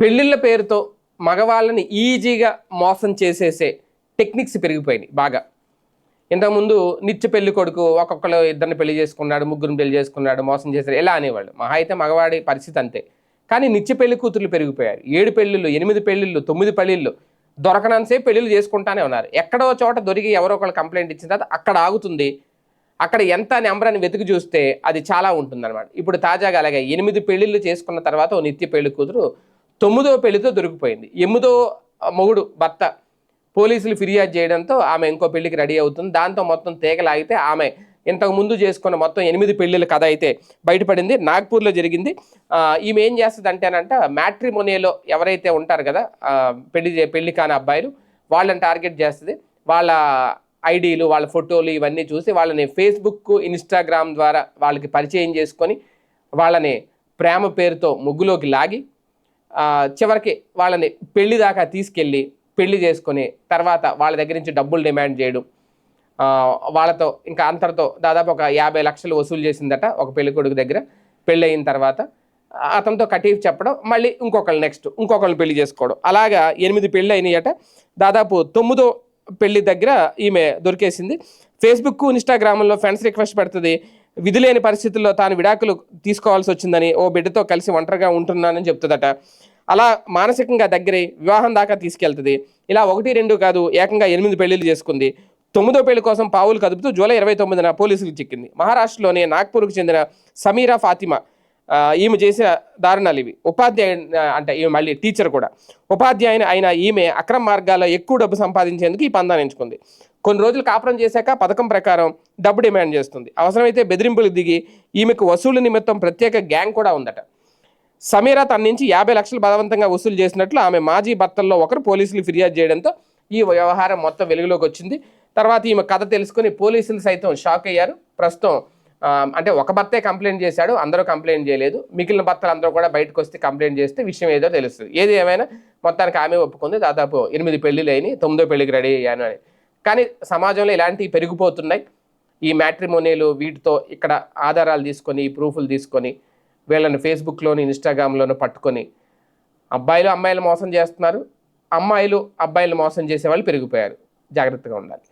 పెళ్ళిళ్ళ పేరుతో మగవాళ్ళని ఈజీగా మోసం చేసేసే టెక్నిక్స్ పెరిగిపోయినాయి బాగా. ఇంతకుముందు నిత్య పెళ్ళి కొడుకు ఒక్కొక్కరు ఇద్దరిని పెళ్ళి చేసుకున్నాడు ముగ్గురిని పెళ్ళి చేసుకున్నాడు మోసం చేశారు ఎలా అనేవాళ్ళు. మహా అయితే మగవాడి పరిస్థితి అంతే. కానీ నిత్య పెళ్ళి కూతుర్లు పెరిగిపోయారు. ఏడు పెళ్ళిళ్ళు ఎనిమిది పెళ్ళిళ్ళు తొమ్మిది పెళ్ళిళ్ళు దొరకనంతసేపు పెళ్ళిళ్ళు చేసుకుంటానే ఉన్నారు. ఎక్కడో చోట దొరికి ఎవరో ఒకళ్ళు కంప్లైంట్ ఇచ్చిన తర్వాత అక్కడ ఆగుతుంది. అక్కడ ఎంత నెంబర్ అని వెతికి చూస్తే అది చాలా ఉంటుందన్నమాట. ఇప్పుడు తాజాగా అలాగే ఎనిమిది పెళ్ళిళ్ళు చేసుకున్న తర్వాత ఓ నిత్య పెళ్ళి కూతురు తొమ్మిదో పెళ్ళితో దొరికిపోయింది. ఎనిమిదో మొగుడు భర్త పోలీసులు ఫిర్యాదు చేయడంతో ఆమె ఇంకో పెళ్ళికి రెడీ అవుతుంది. దాంతో మొత్తం తేగలాగితే ఆమె ఇంతకు ముందు చేసుకున్న మొత్తం ఎనిమిది పెళ్ళిళ్ళ కథ అయితే బయటపడింది. నాగ్పూర్లో జరిగింది. ఈమె ఏం చేస్తుంది అంటేనంట మ్యాట్రిమోనియలో ఎవరైతే ఉంటారు కదా పెళ్ళి చే- పెళ్ళి కాని అబ్బాయిలు వాళ్ళని టార్గెట్ చేస్తుంది. వాళ్ళ ఐడీలు వాళ్ళ ఫోటోలు ఇవన్నీ చూసి వాళ్ళని ఫేస్బుక్ ఇన్స్టాగ్రామ్ ద్వారా వాళ్ళకి పరిచయం చేసుకొని వాళ్ళని ప్రేమ పేరుతో ముగ్గులోకి లాగి చివరికి వాళ్ళని పెళ్ళి దాకా తీసుకెళ్ళి పెళ్ళి చేసుకొని తర్వాత వాళ్ళ దగ్గర నుంచి డబ్బులు డిమాండ్ చేయడం వాళ్ళతో ఇంకా అంతటితో దాదాపు ఒక యాభై లక్షలు వసూలు చేసిందట ఒక పెళ్ళి కొడుకు దగ్గర. పెళ్ళి అయిన తర్వాత అతనితో కటీఫ్ చెప్పడం మళ్ళీ ఇంకొకళ్ళు నెక్స్ట్ ఇంకొకళ్ళు పెళ్ళి చేసుకోవడం. అలాగా ఎనిమిది పెళ్ళి అయినాయట దాదాపు తొమ్మిదో పెళ్ళి దగ్గర ఈమె దొరికేసింది. ఫేస్బుక్ ఇన్స్టాగ్రామ్లో ఫ్రెండ్స్ రిక్వెస్ట్ పెడుతుంది విధులేని పరిస్థితుల్లో తాను విడాకులు తీసుకోవాల్సి వచ్చిందని ఓ బిడ్డతో కలిసి ఒంటరిగా ఉంటున్నానని చెప్తుందట. అలా మానసికంగా దగ్గరై వివాహం దాకా తీసుకెళ్తుంది. ఇలా ఒకటి రెండు కాదు ఏకంగా ఎనిమిది పెళ్ళిళ్ళు చేసుకుంది. తొమ్మిదో పెళ్ళి కోసం పావులు కదుపుతూ జూలై ఇరవై తొమ్మిదిన పోలీసులకు చిక్కింది. మహారాష్ట్రలోని నాగ్పూర్కు చెందిన సమీరా ఫాతిమా ఈమె చేసిన దారుణాలు ఇవి. ఉపాధ్యాయ అంటే ఈమె మళ్ళీ టీచర్ కూడా. ఉపాధ్యాయుని అయిన ఈమె అక్రమ మార్గాల్లో ఎక్కువ డబ్బు సంపాదించేందుకు ఈ పందాన్ని ఎంచుకుంది. కొన్ని రోజులు కాపురం చేశాక పథకం ప్రకారం డబ్బు డిమాండ్ చేస్తుంది. అవసరమైతే బెదిరింపులు దిగి ఈమెకు వసూలు నిమిత్తం ప్రత్యేక గ్యాంగ్ కూడా ఉందట. సమీరా తన నుంచి యాభై లక్షలు బలవంతంగా వసూలు చేసినట్లు ఆమె మాజీ భర్తల్లో ఒకరు పోలీసులు ఫిర్యాదు చేయడంతో ఈ వ్యవహారం మొత్తం వెలుగులోకి వచ్చింది. తర్వాత ఈమె కథ తెలుసుకుని పోలీసులు సైతం షాక్ అయ్యారు. ప్రస్తుతం అంటే ఒక భర్తే కంప్లైంట్ చేశాడు అందరూ కంప్లైంట్ చేయలేదు. మిగిలిన భర్తలు అందరూ కూడా బయటకు వస్తే కంప్లైంట్ చేస్తే విషయం ఏదో తెలుస్తుంది. ఏది ఏమైనా మొత్తానికి ఆమె ఒప్పుకుంది దాదాపు ఎనిమిది పెళ్ళిళ్ళు అయినాయి తొమ్మిదో పెళ్ళికి రెడీ అయ్యాను అని. కానీ సమాజంలో ఇలాంటివి పెరిగిపోతున్నాయి. ఈ మ్యాట్రిమోనియలు వీటితో ఇక్కడ ఆధారాలు తీసుకొని ఈ ప్రూఫ్లు తీసుకొని వీళ్ళని ఫేస్బుక్లోని ఇన్స్టాగ్రామ్లోను పట్టుకొని అబ్బాయిలు అమ్మాయిలు మోసం చేస్తున్నారు. అమ్మాయిలు అబ్బాయిలు మోసం చేసే వాళ్ళు పెరిగిపోయారు. జాగ్రత్తగా ఉండాలి.